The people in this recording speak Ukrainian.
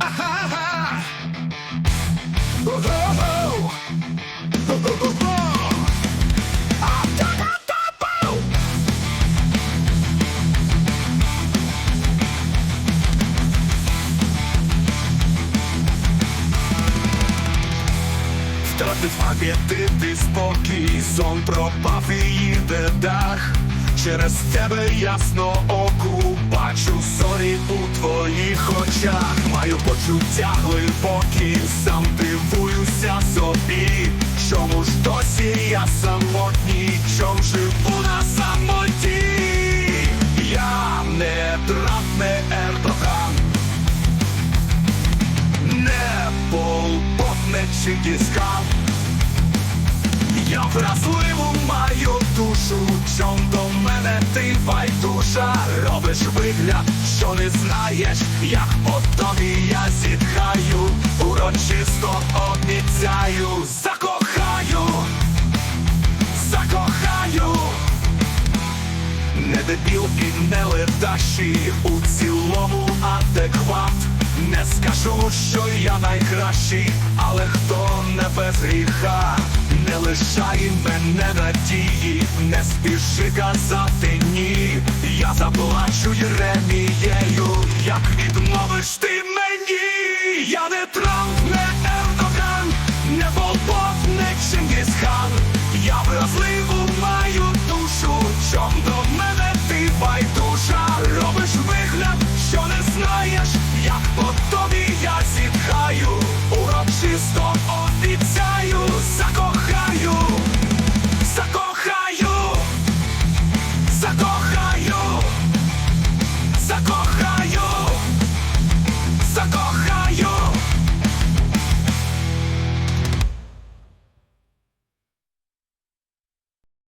Ага! Ого! Ого! А-та-та-та-пау! Втратив апетит і спокій, сон пропав і їде дах. Через тебе ясно оку, Очах. Маю почуття глибокі, сам дивуюся собі. Чому ж досі я самотній, чом живу на самоті? Я не не Ердоган, не Пол Пот, не Я вразливу маю душу, чом до ти байдужа Робиш вигляд, що не знаєш, як потом і я зітхаю. Урочисто обіцяю, закохаю, закохаю. Не дебіл і не ледащий у цілому адекват. Не скажу, що я найкращий, але хто не без гріха? Не лишай мене надії, не спіши казати я заплачу Єремією, як відмовиш ти мені, я не Трамп, не Ердоган, не Волбов, не Чингісхан Я вразливу маю душу, чом до мене ти байдуша. Робиш вигляд, що не знаєш, як по тобі я зітхаю урочисто.